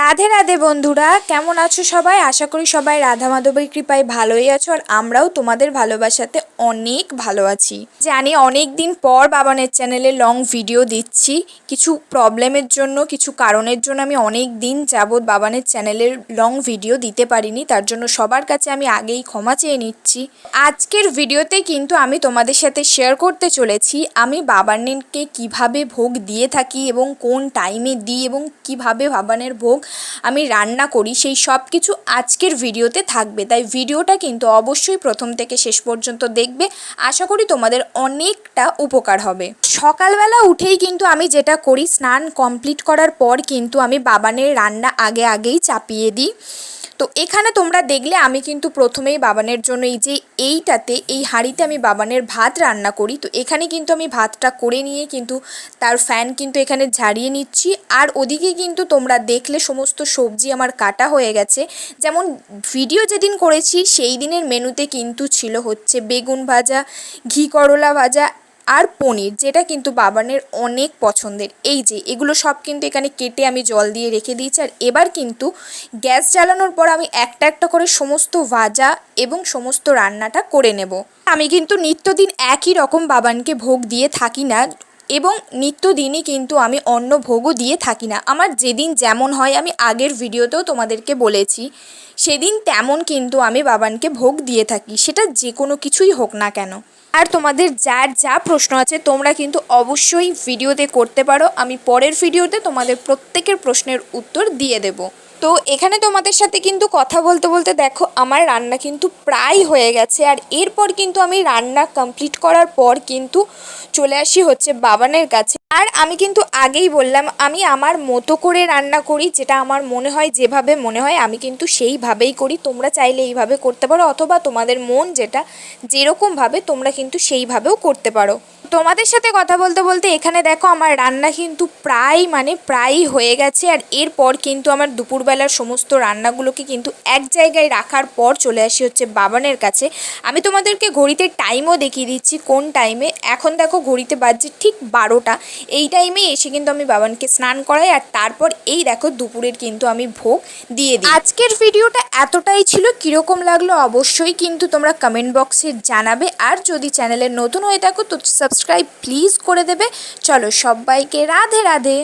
রাধে রাধে বন্ধুরা, কেমন আছো সবাই? আশা করি সবাই রাধা মাধবের কৃপায় ভালোই আছো আর আমরাও তোমাদের ভালোবাসাতে অনেক ভালো আছি। জানি অনেক দিন পর বাবানের চ্যানেলে লং ভিডিও দিচ্ছি। কিছু প্রবলেমের জন্য, কিছু কারণের জন্য আমি অনেক দিন যাবৎ বাবানের চ্যানেলের লং ভিডিও দিতে পারিনি, তার জন্য সবার কাছে আমি আগেই ক্ষমা চেয়ে নিচ্ছি। আজকের ভিডিওতে কিন্তু আমি তোমাদের সাথে শেয়ার করতে চলেছি, আমি বাবানকে কীভাবে ভোগ দিয়ে থাকি এবং কোন টাইমে দিই এবং কীভাবে বাবানের ভোগ আমি রান্না করি, সেই সব কিছু আজকের ভিডিওতে থাকবে। তাই ভিডিওটা কিন্তু অবশ্যই প্রথম থেকে শেষ পর্যন্ত দেখবে। আশা করি তোমাদের অনেকটা উপকার হবে। সকালবেলা উঠেই কিন্তু আমি যেটা করি, স্নান কমপ্লিট করার পর কিন্তু আমি বাবানের রান্না আগে আগেই চাপিয়ে দিই। তো এখানে তোমরা দেখলে আমি কিন্তু প্রথমেই বাবানের জন্য এই যে এইটাতে, এই হাঁড়িতে আমি বাবানের ভাত রান্না করি। তো এখানে কিন্তু আমি ভাতটা করে নিয়ে কিন্তু তার ফ্যান কিন্তু এখানে ঝাড়িয়ে নিচ্ছি। আর ওদিকে কিন্তু তোমরা দেখলে সমস্ত সবজি আমার কাটা হয়ে গেছে। যেমন ভিডিও যেদিন করেছি, সেই দিনের মেনুতে কিন্তু ছিল হচ্ছে বেগুন ভাজা, ঘি করলা ভাজা আর পনির, যেটা কিন্তু বাবানের অনেক পছন্দের। এই যে, এগুলো সব কিন্তু এখানে কেটে আমি জল দিয়ে রেখে দিয়েছি। আর এবার কিন্তু গ্যাস জ্বালানোর পর আমি একটা একটা করে সমস্ত ভাজা এবং সমস্ত রান্নাটা করে নেব। আমি কিন্তু নিত্যদিন একই রকম বাবানকে ভোগ দিয়ে থাকি না। এবং নিত্যদিনই কিন্তু আমি অন্য ভোগও দিয়ে থাকি না। আমার যেদিন যেমন হয়, আমি আগের ভিডিওতেও তোমাদেরকে বলেছি, সেদিন তেমন কিন্তু আমি বাবানকে ভোগ দিয়ে থাকি। সেটা যে কোনো কিছুই হোক না কেন। আর তোমাদের যার যা প্রশ্ন আছে, তোমরা কিন্তু অবশ্যই ভিডিওতে করতে পারো। আমি পরের ভিডিওতে তোমাদের প্রত্যেকের প্রশ্নের উত্তর দিয়ে দেব। তো এখানে তোমাদের সাথে কিন্তু কথা বলতে বলতে দেখো, আমার রান্না কিন্তু প্রায় হয়ে গেছে। আর এরপর কিন্তু আমি রান্না কমপ্লিট করার পর কিন্তু চলে আসি হচ্ছে বাবানের কাছে। আর আমি কিন্তু আগেই বললাম, আমি আমার মতো করে রান্না করি, যেটা আমার মনে হয় যেভাবে মনে হয়, আমি কিন্তু সেইভাবেই করি। তোমরা চাইলে এইভাবে করতে পারো, অথবা তোমাদের মন যেটা, যেরকমভাবে তোমরা কিন্তু সেইভাবেও করতে পারো। তোমাদের সাথে কথা বলতে বলতে এখানে দেখো আমার রান্না কিন্তু প্রায় মানে প্রায়ই হয়ে গেছে আর এরপর কিন্তু আমার দুপুরবেলার সমস্ত রান্নাগুলোকে কিন্তু এক জায়গায় রাখার পর চলে আসি হচ্ছে বাবানের কাছে। আমি তোমাদেরকে ঘড়িতে টাইমও দেখিয়ে দিচ্ছি কোন টাইমে এখন দেখো ঘড়িতে বাজছে ঠিক বারোটা। এই টাইমে এসে কিন্তু আমি বাবানকে স্নান করাই আর তারপর এই দেখো দুপুরের কিন্তু আমি ভোগ দিয়ে দিই। আজকের ভিডিওটা এতটাই ছিল, কীরকম লাগল অবশ্যই কিন্তু তোমরা কমেন্ট বক্সে জানাবে। আর যদি চ্যানেলে নতুন হয়ে থাকো তো সাবস্ক্রাইব প্লিজ করে দেবে। চলো সবাইকে রাধে রাধে।